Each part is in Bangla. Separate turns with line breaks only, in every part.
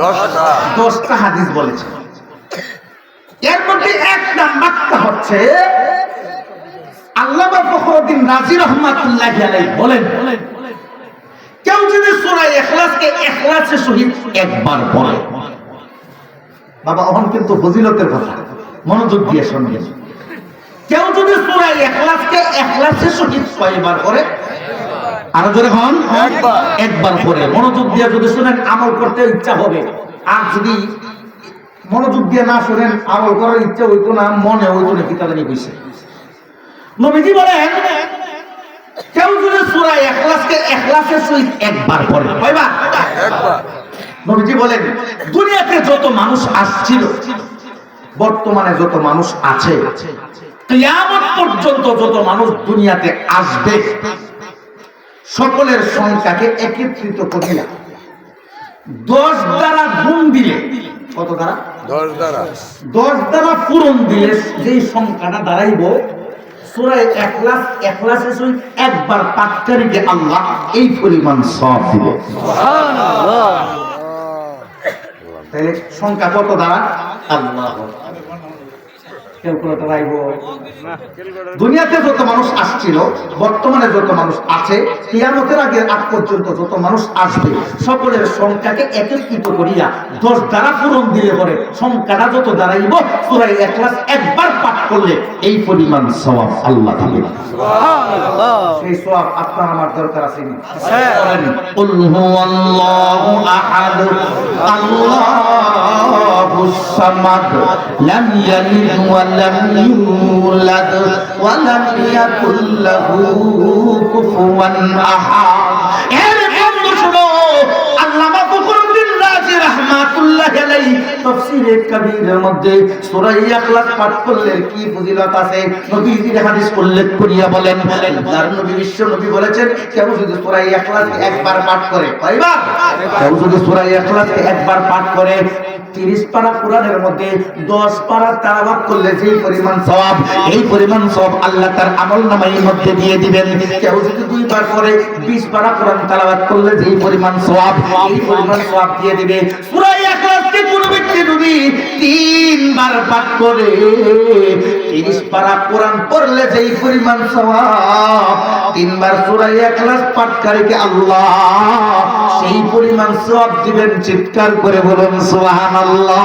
দশটা।
হাদিস বলেছে। এর মধ্যে এক নাম্বারটা হচ্ছে, আল্লামা ফখরুদ্দিন রাজি রহমাতুল্লাহ আলাইহি বলেন, কেউ যদি সূরা ইখলাসকে ইখলাসের সহিত একবার পড়ে বাবা, অহন কিন্তু ফজিলতের কথা, মনোযোগ দিয়ে শুনবেন। কেউ যদি সূরা ইখলাসকে ইখলাসের সহিত কয়বার পড়ে আরও জোরে হন।
একবার।
পরে মনোযোগ দিয়ে যদি শুনেন আমল করতে ইচ্ছা হবে। আর যদি মনোযোগ দিয়ে না শুনেন আমল করার ইচ্ছা হইতো না মনে হইতো না কি তাদের বুঝছে নবীজি বলেন কেউ যদি সূরা ইখলাসকে ইখলাসের সহিত একবার পড়ে কয়বার? নবীজি বলেন দুনিয়াতে যত মানুষ আসছিল বর্তমানে যত মানুষ আছে কিয়ামত পর্যন্ত যত মানুষ দুনিয়াতে আসবে সকলের সংখ্যাকে একত্রিত করিয়া দশ দ্বারা গুণ দিলে কত দ্বারা?
দশ দ্বারা।
দশ দ্বারা পূরণ দিলে যেই সংখ্যাটা দাঁড়াইব সুরায় একলাস একলাসের সহিত একবার পাটকারীকে আল্লাহ এই পরিমাণ সব দিবে। তাহলে সংখ্যা কত দ্বারা? আল্লাহ কেউ ক্যালকুলেটর আইব দুনিয়াতে যত মানুষ আসছিল বর্তমানে যত মানুষ আছে কিয়ামতের আগে আগ পর্যন্ত যত মানুষ আসবে সকলের সংখ্যাকে একত্রিত করিয়া দশ দ্বারা পূরণ দিলে পরে সংখ্যাটা যত দাঁড়াইব তোরাই এক একলাস একবার পাঠ করলে এই পরিমাণ সবাব আল্লাহ দিবে। সেই সবাব আপনার আমার দরকার আছে নি হ্যাঁ। আল্লাহু আহাদ ইয়ালিদ ওয়া ولم يولد ولم يكن له كفوا أحد কেউ যদি একবার পাঠ করে তিরিশ পারা কোরআনের মধ্যে দশ পারা তালাবাদ করলে যে পরিমাণ সওয়াব, এই পরিমাণ সওয়াব আল্লাহ তার আমল নামাইয়ের মধ্যে দিয়ে দিবেন। কেউ যদি দুইবার করে, বিশ পারা কোরআন তালাবাদ করলে যে পরিমাণ সওয়াব, এই পরিমাণ সওয়াব দিয়ে দিবে। সূরা ইখলাসকে কোন ব্যক্তি যদি তিনবার পাঠ করে, তিরিশ আল্লাহ সেই পরিমাণ সওয়াব দিবেন, চিৎকার করে বলুন, সুবহানাল্লাহ।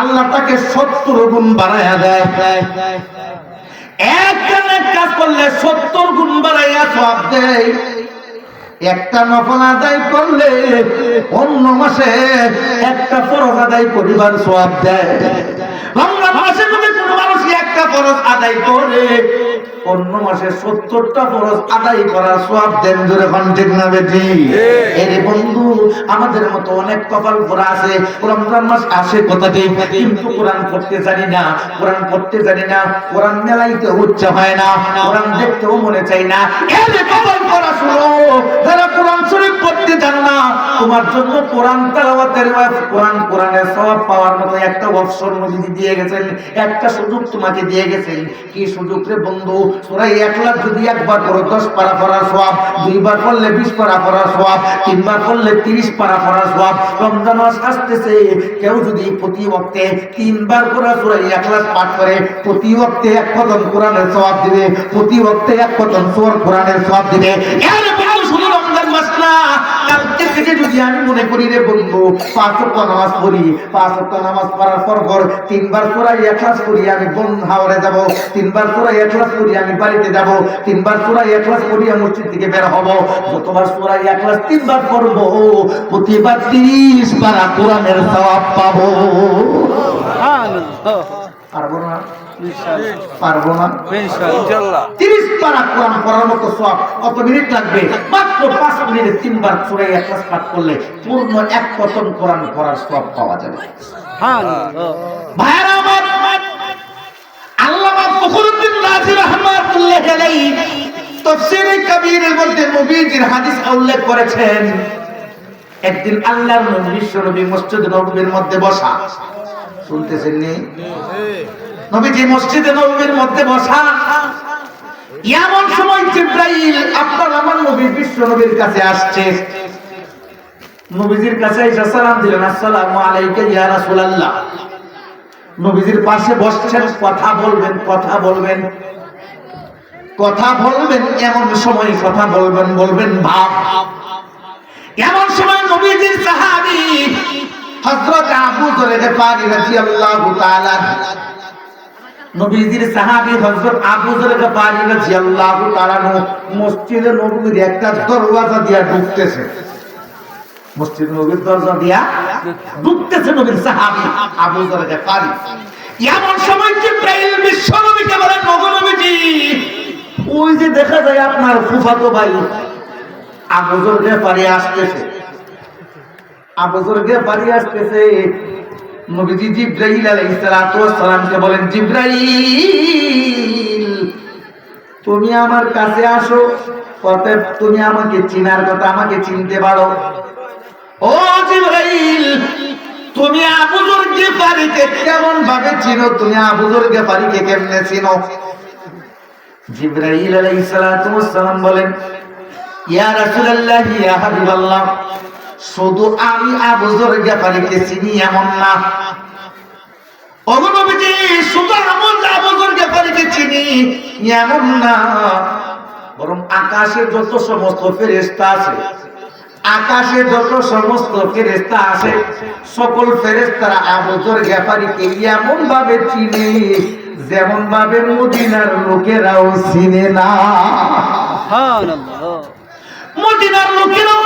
আল্লাহ তাকে সত্তর গুণ বাড়াইয়া দেয়। একটা নেক কাজ করলে সত্তর গুণ বাড়াইয়া সব দেয়। একটা নফল আদায় করলে অন্য মাসে একটা ফরজ আদায় করিবার সব দেয়। রমজান মাসে যদি কোনো মানুষ একটা ফরজ আদায় করে অন্য মাসে সত্তরটা ফরজ আদায় করার সব দেন জোরে খান ঠিক না বেটি? এর বন্ধু আমাদের মতো অনেক কপাল পরা আছে রমজান মাস আসে কথাটি কিন্তু কোরআন পড়তে জানি না কোরআন পড়তে জানি না কোরআন মেলাইতে উচ্চা হয় না কোরআন দেখতেও মনে চাই না। এর কপাল পরা শুনো যারা কোরআন শরীফ পড়তে জানো না তোমার জন্য কোরআন তেলাওয়াতের কোরআন কোরআনের সওয়াব পাওয়ার মতো একটা অবসর নবী দিয়ে গেছেন একটা সুযোগ তোমাকে দিয়ে গেছেন। কি সুযোগ রে বন্ধু? সূরা ইখলাস যদি একবার পড়ো 10 পারা পড়ার সওয়াব দুইবার পড়লে 20 পারা পড়ার সওয়াব তিনবার পড়লে 30 পারা পড়ার সওয়াব রমজান মাস আসতেছে কেউ যদি প্রতি ওয়াক্তে তিনবার করে সূরা ইখলাস পাঠ করে প্রতি ওয়াক্তে এক কদম কোরআনের সওয়াব দিবে প্রতি ওয়াক্তে এক কদম সূরা কোরআনের সওয়াব দিবে। এর বন্ধু শুধু রমজান মাস না কালকে থেকে যদি আমি মনে করি রে বন্ধু পাঁচ ওয়াক্ত নামাজ পড়ি পাঁচ ওয়াক্ত নামাজ পড়ার পর পর তিনবার সূরা ইখলাস করি আমি বন হাওরে যাব তিনবার সূরা ইখলাস করি আমি বাড়িতে যাব তিনবার সূরা ইখলাস করি মসজিদ থেকে বের হব যতবার সূরা ইখলাস তিনবার পড়ব প্রতিবার 30 পারা কোরআনের সওয়াব পাবো। পারব না। পারব না। তিরিশ পারা কোরআন পড়ার মতো সব কত মিনিট লাগবে? মাত্র পাঁচ মিনিটে তিনবার সুরাই এক পাঠ করলে পূর্ণ এক পতন কোরআন পড়ার সব পাওয়া যাবে। ভাইরা আমার আল্লামা ফখরুদ্দিন রাজি রহমাতুল্লাহ আলাইহি তাফসীরে কবিরের মধ্যে হাদিস উল্লেখ করেছেন একদিন আল্লাহর নবী বিশ্ব নবী মসজিদ নববীর মধ্যে বসা। শুনতেছেন নি? নবীজি মসজিদে নববীর মধ্যে বসা। এমন সময় জিব্রাইল আপনার আমার নবী বিশ্ব নবীর কাছে আসছে। নবীজির কাছে এসে সালাম দিলেন, আসসালামু আলাইকা ইয়া রাসূলুল্লাহ। নবীজির পাশে বসছেন, কথা বলবেন কথা বলবেন। কথা বলবেন, এমন সময় কথা বলবেন বলবেন, ভাব। এমন সময় নবীজির সাহাবী হযরত আবু যর গফারি রাদিয়াল্লাহু তাআলা নবীজির সাহাবী হযরত আবু রাদিয়াল্লাহু তাআলা মসজিদে একটা দরওয়াজা দিয়া ঢুকতেছে। মসজিদ নবীর দরজা দিয়া ঢুকতেছে নবীর সাহাবী আবু এমন সময় জিব্রাইল নবীজি, ওই যে দেখা যায় আপনার ফুফাতো ভাই, আবু যর গফারি আসতেছে। আবু যর গফারি আসতেছে নবীজি জিব্রাইল আলাইহিস সালাতু ওয়াস সালামকে বলেন, জিব্রাইল, তুমি আমার কাছে আসো, অতএব তুমি আমাকে চিনার কথা আমাকে চিনতে পারো। ও জিব্রাইল, তুমি আবুজুর গেফারিকে কেমন ভাবে চিনো? তুমি আবুজুর গেফারিকে কেমনে চিনো? জিব্রাইল আলাইহিস সালাতু ওয়াস সালাম বলেন, ইয়া রাসূলুল্লাহ, ইয়া হাবিবাল্লাহ শুধু আমি আবুজুর গেফারিকে চিনি এমন না। শুধু আমল আবুজুর গেফারিকে চিনি এমন না। বরং আকাশে যত সমস্ত ফেরেশতা আছে আকাশে যত সমস্ত ফেরেশতা আছে সকল আবুজুর গেফারিকে এমন ভাবে চিনে যেমন ভাবে মদিনার লোকেরাও চিনে না। মদিনার লোকেরাও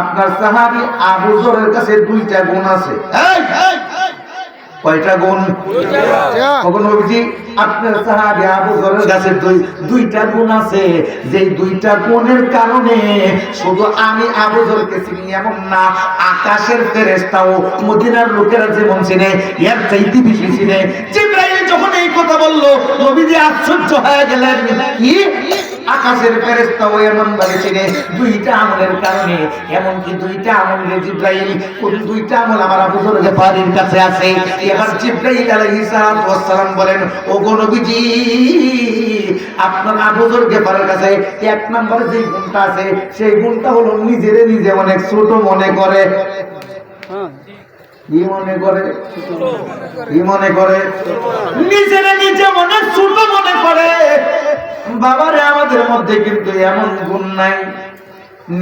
আপনার সাহাবী আবু যরের কাছে দুইটা গুণ আছে। কয়টা গুণ? তখন নবীজি আপনার সাহাবী আবু যরের কাছে দুই দুইটা গুণ আছে। যে দুইটা গুণের কারণে শুধু আমি আবু যরকে চিনি এমন না আকাশের ফেরেশতাও মদিনার লোকেরা যেমন চিনে এর চাইতে বেশি চিনে। জিব্রাইল যখন এই কথা বলল নবীজি আশ্চর্য হয়ে গেলেন। কি? আকাশের ফেরেশতাও এমন ভাবে চিনে দুইটা আমলের কারণে এমনকি দুইটা আমলের জিব্রাইল কোন দুইটা আমল আমার আবু যরের বাড়ির কাছে আছে। এবার জিব্রাইল আলাইহিস সালাম বলেন ও গো নবীজি আপনার আবু যর গেফারের কাছে এক নম্বরে যে গুণটা আছে সেই গুণটা হলো নিজেরে নিজে অনেক ছোট মনে করে। কি মনে করে? কি মনে করে? নিজেরে নিজে মনে ছোট মনে করে। বাবারে আমাদের মধ্যে কিন্তু এমন গুণ নাই।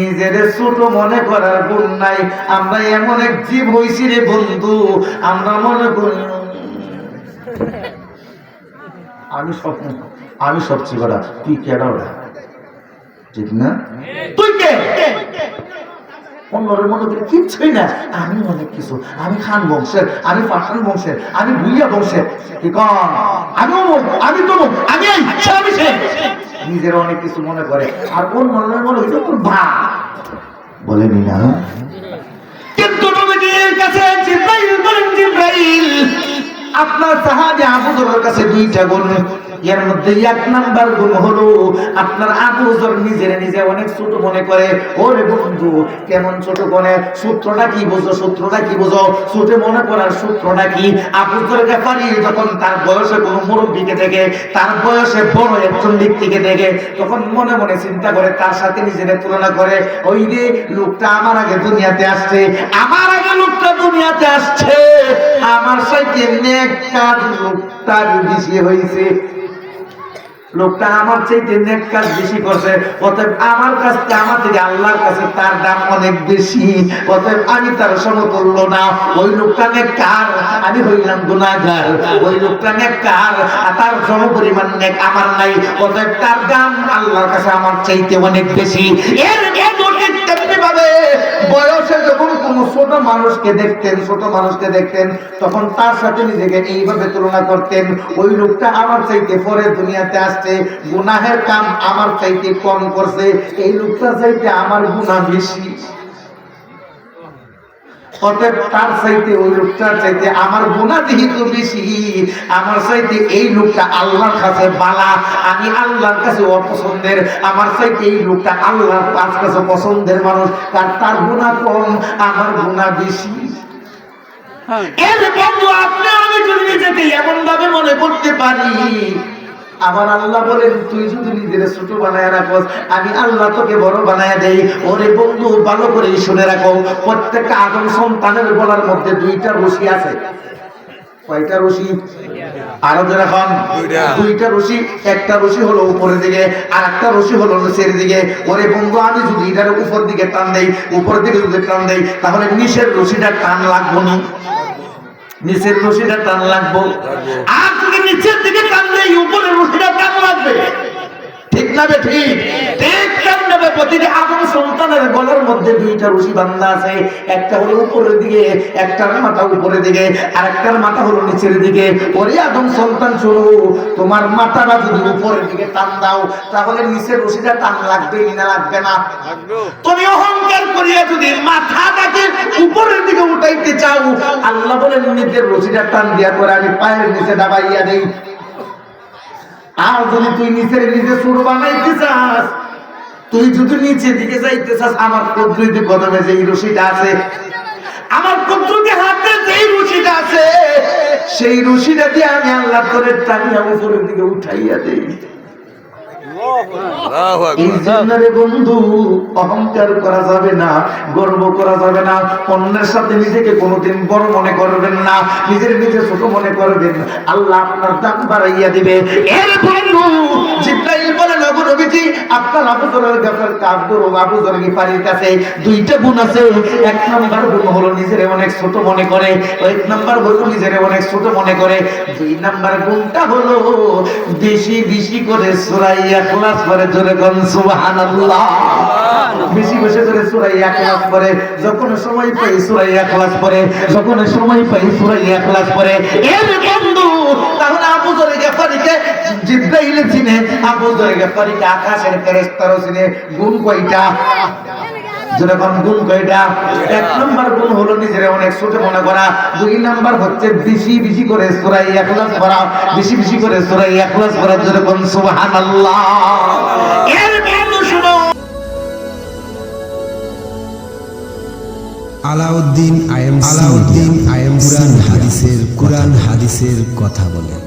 নিজের ছোট মনে করার গুণ নাই। আমরা এমন এক জীব হইছি রে বন্ধু আমরা মনে করি আমি সব আমি সবচেয়ে বড় তুই কেডা ওরা ঠিক না? তুই কে? অন্যের মনে করি কিচ্ছুই না আমি অনেক কিছু। আমি খান বংশের, আমি পাঠান বংশের, আমি ভুইয়া বংশের। কি কন আমি আমি তমুক, আমি নিজের অনেক কিছু মনে করে। আর কোন মনের মনে হইতো তোর ভা বলেনি না কাছে আপনার সাহাবী আবু কাছে দুইটা গুণ। এর মধ্যে এক নাম্বার গুণ হলো, আপনার আবু নিজের নিজে অনেক ছোট মনে করে, ওরে বন্ধু, কেমন ছোট করে সূত্রটা কি বুঝো? সূত্রটা কি বুঝো? ছোট মনে করার সূত্রটা কি? আবু যর ব্যাপারী যখন তার বয়সে কোনো মুরব্বীকে দেখে, তার বয়সে বড় একজন ব্যক্তিকে দেখে, তখন মনে মনে চিন্তা করে, তার সাথে নিজেদের তুলনা করে, ওই রে, লোকটা আমার আগে দুনিয়াতে আসছে, আমার আগে লোকটা দুনিয়াতে আসছে, আমার সাথে নেক কাজ লোকটার বেশি হয়েছে লোকটা আমার চাইতে নেক কাজ বেশি করছে। অতএব আমার কাছ আমার থেকে আল্লাহর কাছে তার দাম অনেক বেশি। অতএব আমি তার সমতুল্য না। ওই লোকটা নেক কার? আমি হইলাম গুনাহগার। ওই লোকটা নেক কার? আর তার সম পরিমাণ নেক আমার নাই। অতএব তার দাম আল্লাহর কাছে আমার চাইতে অনেক বেশি। এর এর ভাবে বয়সে যখন কোন ছোট মানুষকে দেখতেন, ছোট মানুষকে দেখতেন, তখন তার সাথে নিজেকে এইভাবে তুলনা করতেন, ওই লোকটা আমার চাইতে পরে দুনিয়াতে আসছে, গুনাহের কাম আমার চাইতে কম করছে, এই লোকটা চাইতে আমার গুণা বেশি। অতএব তার চাইতে ওই লোকটার চাইতে আমার গুণা যেহেতু বেশি আমার চাইতে এই লোকটা আল্লাহর কাছে বালা আমি আল্লাহর কাছে অপছন্দের আমার চাইতে এই লোকটা আল্লাহর কাছে পছন্দের মানুষ কার তার গুণা কম আমার গুণা বেশি। এর বন্ধু আপনি আমি যদি নিজেকে এমন ভাবে মনে করতে পারি আমার আল্লাহ বলেন তুই যদি নিজের ছোট বানায় রাখোস আমি আল্লাহ তোকে বড় বানায় দেই। ওরে বন্ধু ভালো করে শুনে রাখো প্রত্যেকটা আদম সন্তানের গলার মধ্যে দুইটা রশি আছে। কয়টা রশি? আরও যেরকম।
দুইটা।
রশি একটা রশি হলো উপরের দিকে আর একটা রশি হলো নিচের দিকে। ওরে বন্ধু আমি যদি এটার উপর দিকে টান দেই উপর দিকে যদি টান দেই তাহলে নিচের রশিটা টান লাগবো না? নিচের রশিটা টান লাগবো। আর যদি নিচের দিকে উপরের রশিটা টান লাগবে? ঠিক না বে ঠিক? ঠিক টান দেবে প্রতিটি আদম সন্তানের গলার মধ্যে দুইটা রশি বান্ধা আছে। একটা হলো উপরের দিকে একটার মাথা উপরের দিকে আর একটার মাথা হলো নিচের দিকে। ওরে আদম সন্তান শুরু তোমার মাথাটা যদি উপরের দিকে টান দাও তাহলে নিচের রশিটা টান লাগবে না লাগবে না। তুমি অহংকার করিয়া যদি মাথাটাকে উপরের উঠাইতে চাও, আল্লাহ বলেন, নিজের রশিটা টান দিয়া করে আমি পায়ের নিচে দাবাইয়া দেই। আর যদি তুই নিচের নিচে সুর বানাইতে চাস, তুই যদি নিচে দিকে যাইতে চাস, আমার কদ্রুতি কদমে যে রশিটা আছে, আমার কদ্রুতি হাতে যেই রশিটা আছে, সেই রশিটা দিয়ে আমি আল্লাহ করে টানিয়া উপরের দিকে উঠাইয়া দেই
আল্লাহু
এই
আকবার
জন্য রে বন্ধু, অহংকার করা যাবে না, গর্ব করা যাবে না, অন্যের সাথে নিজেকে কোনোদিন বড় মনে করবেন না, নিজের নিজে ছোট মনে করবেন আল্লাহ আপনার দাম বাড়াইয়া দিবে। এর বন্ধু নবীজি, আপনার আবু জরের গাফার কাবদুর ও আবু জরের গিফারির কাছে দুইটা গুণ আছে। এক নাম্বার গুণ হলো নিজেরে অনেক ছোট মনে করে। এক নাম্বার হলো নিজেরে অনেক ছোট মনে করে। দুই নাম্বার গুণটা হলো বেশি বেশি করে সুরাই ইখলাস পরে জোরে কোন, সুবহানাল্লাহ। বেশি বেশি করে সুরাই ইখলাস পরে যখন সময় পাই সুরাই ইখলাস পরে যখন সময় পাই সুরাই ইখলাস পরে এর বন্ধু তাহলে জরে গেফারিকে জিব্রাইল চিনে আবু জরে গেফারিকে আকাশের ফেরেশতারও চিনে গুণ কয়টা? যেরকম গুণ কয়টা? এক নম্বর গুণ হলো নিজের অনেক ছোট মনে করা দুই নাম্বার হচ্ছে বেশি বেশি করে সুরাই এখলাস করা বেশি বেশি করে সুরাই এখলাস করা যেরকম সুবহানাল্লাহ। এর
আলাউদ্দিন আইএম আলাউদ্দিন আইএম কুরআন হাদিসের কুরআন হাদিসের কথা বলেন